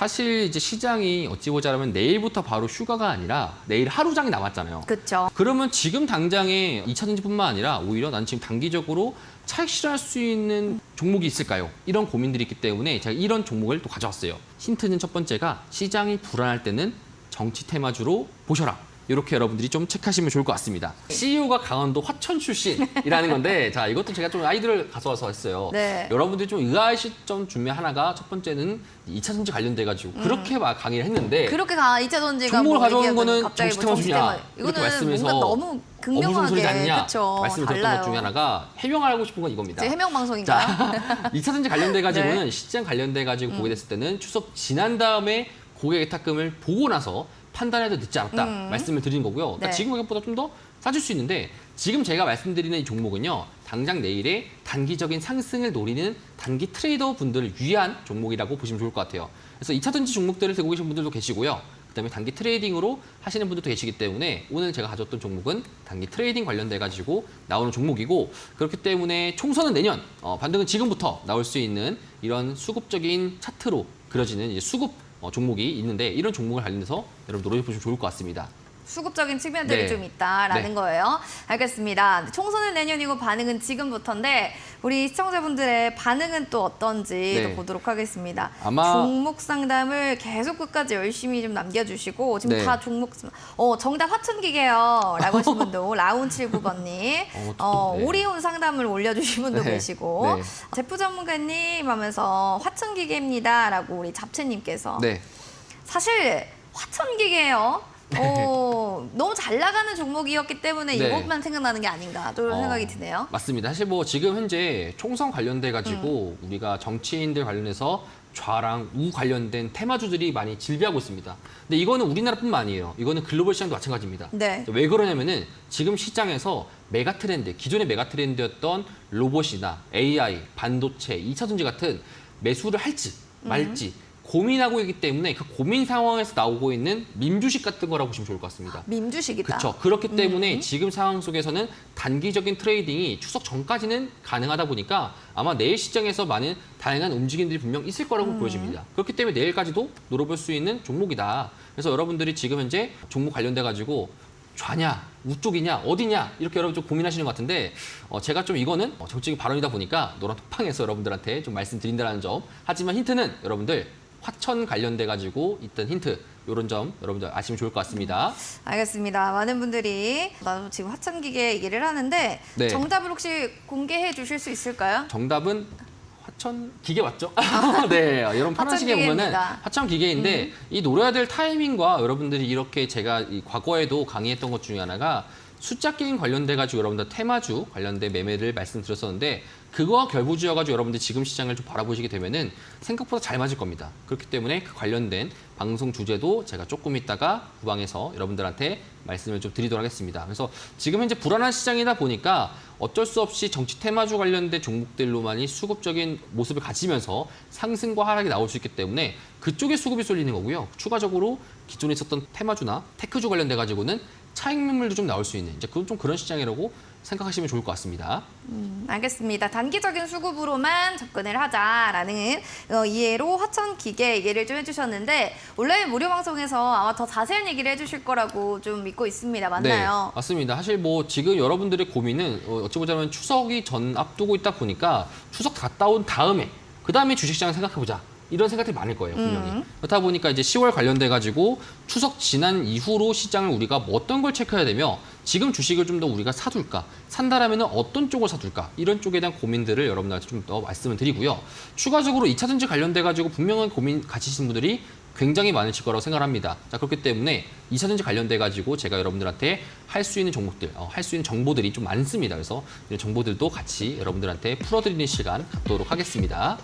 사실 이제 시장이 어찌 보자면 내일부터 바로 휴가가 아니라 내일 하루 장이 남았잖아요. 그렇죠. 그러면 지금 당장에 2차 전지뿐만 아니라 오히려 난 지금 단기적으로 실현할 수 있는 종목이 있을까요? 이런 고민들이 있기 때문에 제가 이런 종목을 또 가져왔어요. 힌트는 첫 번째가 시장이 불안할 때는 정치 테마주로 보셔라. 이렇게 여러분들이 좀 체크하시면 좋을 것 같습니다. CEO가 강원도 화천 출신이라는 건데, 자 이것도 제가 좀 아이디어를 가져와서 했어요. 네. 여러분들이 좀 의아하실 점 중에 하나가 첫 번째는 2차 전지 관련돼 가지고 그렇게 막 강의를 했는데 음. 그렇게 가 2차 전지가 종목을 뭐 가져오는 얘기하면 거는 갑자기 뭐 정치 테마 주냐 정치 테마. 이렇게 이거는 말씀해서 뭔가 너무 어불성설이지 극명하게 않냐 그렇죠. 말씀을 드렸던 달라요. 것 중에 하나가 해명하고 싶은 건 이겁니다. 이제 해명 방송인가요? 자, 2차 전지 관련돼 가지고는 네. 시장 관련돼 가지고 보게 됐을 때는 추석 지난 다음에 고객 예탁금을 보고 나서 판단해도 늦지 않았다 말씀을 드리는 거고요. 그러니까 네. 지금 가격보다 좀 더 싸질 수 있는데 지금 제가 말씀드리는 이 종목은요. 당장 내일의 단기적인 상승을 노리는 단기 트레이더 분들을 위한 종목이라고 보시면 좋을 것 같아요. 그래서 2차 전지 종목들을 들고 계신 분들도 계시고요. 그다음에 단기 트레이딩으로 하시는 분들도 계시기 때문에 오늘 제가 가져왔던 종목은 단기 트레이딩 관련돼 가지고 나오는 종목이고 그렇기 때문에 총선은 내년, 어, 반등은 지금부터 나올 수 있는 이런 수급적인 차트로 그려지는 수급 어, 종목이 있는데 이런 종목을 관련해서 여러분 노려보시면 좋을 것 같습니다. 수급적인 측면들이 네. 좀 있다라는 네. 거예요. 알겠습니다. 총선은 내년이고 반응은 지금부터인데 우리 시청자분들의 반응은 또 어떤지 네. 또 보도록 하겠습니다. 아마- 종목 상담을 계속 끝까지 열심히 좀 남겨주시고 지금 네. 다 종목 어 정답 화천기계요라고 하신 분도 라운 79번님 어, 또, 어, 네. 오리온 상담을 올려주신 분도 네. 계시고 네. 제프 전문가님 하면서 화천기계입니다라고 우리 잡채님께서 네. 사실 화천기계예요. 어, 너무 잘 나가는 종목이었기 때문에 네. 이것만 생각나는 게 아닌가 또 이런 어, 생각이 드네요. 맞습니다. 사실 뭐 지금 현재 총선 관련돼 가지고 음. 우리가 정치인들 관련해서 좌랑 우 관련된 테마주들이 많이 질비하고 있습니다. 근데 이거는 우리나라뿐만 아니에요. 이거는 글로벌 시장도 마찬가지입니다. 네. 왜 그러냐면은 지금 시장에서 메가 트렌드, 기존의 메가 트렌드였던 로봇이나 AI, 반도체, 2차 전지 같은 매수를 할지 말지 고민하고 있기 때문에 그 고민 상황에서 나오고 있는 민주식 같은 거라고 보시면 좋을 것 같습니다. 민주식이다. 그렇죠. 그렇기 때문에 음. 지금 상황 속에서는 단기적인 트레이딩이 추석 전까지는 가능하다 보니까 아마 내일 시장에서 많은 다양한 움직임들이 분명 있을 거라고 음. 보여집니다. 그렇기 때문에 내일까지도 노려볼 수 있는 종목이다. 그래서 여러분들이 지금 현재 종목 관련돼 가지고 좌냐, 우쪽이냐, 어디냐 이렇게 여러분 좀 고민하시는 것 같은데 어, 제가 좀 이거는 어, 정치적 발언이다 보니까 노란 톡방에서 여러분들한테 좀 말씀드린다는 점. 하지만 힌트는 여러분들 화천 관련돼 가지고 있던 힌트 이런 점 여러분들 아시면 좋을 것 같습니다. 알겠습니다. 많은 분들이 나도 지금 화천기계 얘기를 하는데 네. 정답을 혹시 공개해 주실 수 있을까요? 정답은 화천 기계 맞죠? 네, 여러분 편하시게 보면은 기계입니다. 음. 화천 기계인데 이 노려야 될 타이밍과 여러분들이 이렇게 제가 이 과거에도 강의했던 것 중에 하나가 숫자 게임 관련돼 가지고 여러분들 테마주 관련된 매매를 말씀드렸었는데 그거와 결부지어 가지고 여러분들 지금 시장을 좀 바라보시게 되면은 생각보다 잘 맞을 겁니다. 그렇기 때문에 그 관련된 방송 주제도 제가 조금 있다가 후방에서 여러분들한테 말씀을 좀 드리도록 하겠습니다. 그래서 지금 현재 불안한 시장이다 보니까 어쩔 수 없이 정치 테마주 관련된 종목들로만이 수급적인 모습을 가지면서 상승과 하락이 나올 수 있기 때문에 그쪽에 수급이 쏠리는 거고요. 추가적으로 기존에 있었던 테마주나 테크주 관련돼 가지고는 차익 매물도 좀 나올 수 있는 이제 그좀 그런 시장이라고 생각하시면 좋을 것 같습니다. 음, 알겠습니다. 단기적인 수급으로만 접근을 하자라는 어, 이해로 화천 기계 얘기를 좀 해주셨는데 온라인 무료 방송에서 아마 더 자세한 얘기를 해주실 거라고 좀 믿고 있습니다. 맞나요? 네, 맞습니다. 사실 뭐 지금 여러분들의 고민은 어, 어찌 보자면 추석이 전 앞두고 있다 보니까 추석 갔다 온 다음에 그 다음에 주식시장 생각해보자. 이런 생각들이 많을 거예요, 분명히. 음. 그렇다 보니까 이제 10월 관련돼 가지고 추석 지난 이후로 시장을 우리가 뭐 어떤 걸 체크해야 되며 지금 주식을 좀 더 우리가 사둘까, 산다라면 어떤 쪽을 사둘까 이런 쪽에 대한 고민들을 여러분들한테 좀 더 말씀을 드리고요. 추가적으로 2차 전지 관련돼 가지고 분명한 고민 가지신 분들이 굉장히 많으실 거라고 생각합니다. 자, 그렇기 때문에 2차 전지 관련돼 가지고 제가 여러분들한테 할 수 있는 종목들, 어, 할 수 있는 정보들이 좀 많습니다. 그래서 이런 정보들도 같이 여러분들한테 풀어드리는 시간 갖도록 하겠습니다.